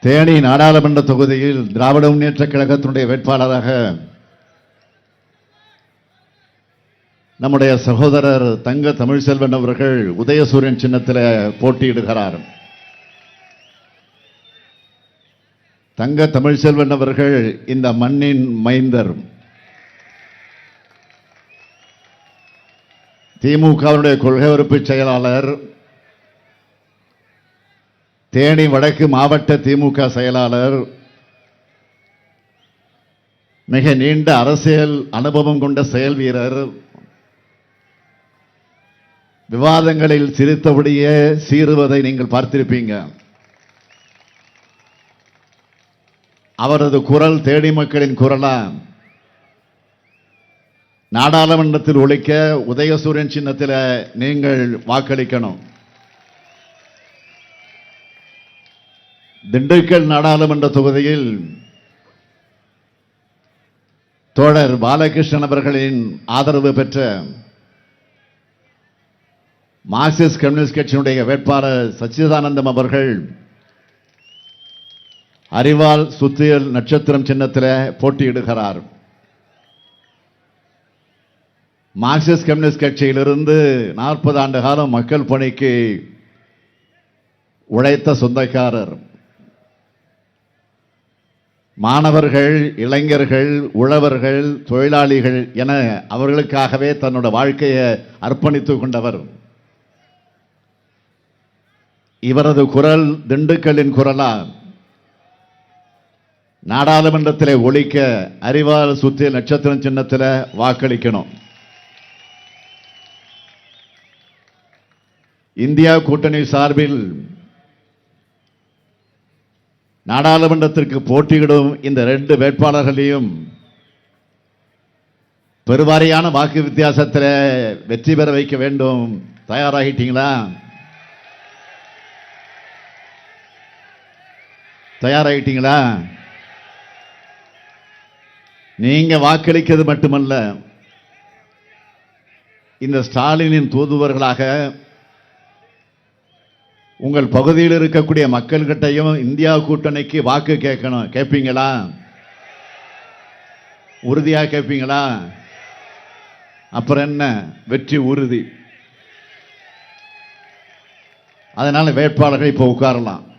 தேனி நாடாளுமன்ற தொகுதியில் திராவிட முன்னேற்ற கழகத்தினுடைய வேட்பாளராக நம்முடைய சகோதரர் தங்க தமிழ்செல்வன் அவர்கள் உதயசூரியன் சின்னத்தில் போட்டியிடுகிறார். தங்க தமிழ்செல்வன் அவர்கள் இந்த மண்ணின் மைந்தர். திமுகவினுடைய கொள்கை உறுப்பு செயலாளர் தேனி வடக்கு மாவட்ட திமுக செயலாளர் மிக நீண்ட அரசியல் அனுபவம் கொண்ட செயல் வீரர் விவாதங்களில் சிரித்தபடியே சீறுவதை நீங்கள் பார்த்திருப்பீங்க. அவரது குரல் தேடி மக்களின் குரலா? நாடாளுமன்றத்தில் ஒழிக்க உதயசூரியன் சின்னத்தில் நீங்கள் வாக்களிக்கணும். திண்டுக்கல் நாடாளுமன்ற தொகுதியில் தோழர் பாலகிருஷ்ணன் அவர்களின் ஆதரவு பெற்ற மார்க்சிஸ்ட் கம்யூனிஸ்ட் கட்சியினுடைய வேட்பாளர் சச்சிதானந்தம் அவர்கள் அறிவால் சுத்தியல் நட்சத்திரம் சின்னத்தில் போட்டியிடுகிறார். மார்க்சிஸ்ட் கம்யூனிஸ்ட் கட்சியிலிருந்து நாற்பது ஆண்டு காலம் மக்கள் பணிக்கு உழைத்த சொந்தக்காரர். மாணவர்கள் இளைஞர்கள் உழவர்கள் தொழிலாளிகள் என அவர்களுக்காகவே தன்னோட வாழ்க்கையை அர்ப்பணித்துக் கொண்டவர். இவரது குரல் திண்டுக்கல்லின் குரலா நாடாளுமன்றத்தில் ஒழிக்க அறிவால் சுத்திய நட்சத்திரம் சின்னத்தில் வாக்களிக்கணும். இந்தியா கூட்டணி சார்பில் நாடாளுமன்றத்திற்கு போட்டியிடும் இந்த ரெண்டு வேட்பாளர்களையும் பெருவாரியான வாக்கு வித்தியாசத்தில் வெற்றி பெற வைக்க வேண்டும். தயாராகிட்டீங்களா? தயாராகிட்டீங்களா? நீங்க வாக்களிக்கிறது மட்டுமல்ல இந்த ஸ்டாலினின் தூதுவர்களாக உங்கள் பகுதியில் இருக்கக்கூடிய மக்கள்கிட்டையும் இந்தியா கூட்டணிக்கு வாக்கு கேட்கணும். கேட்பீங்களா? உறுதியாக கேட்பீங்களா? அப்புறம் என்ன? வெற்றி உறுதி. அதனால் வேட்பாளர்கள் இப்போ உட்காரலாம்.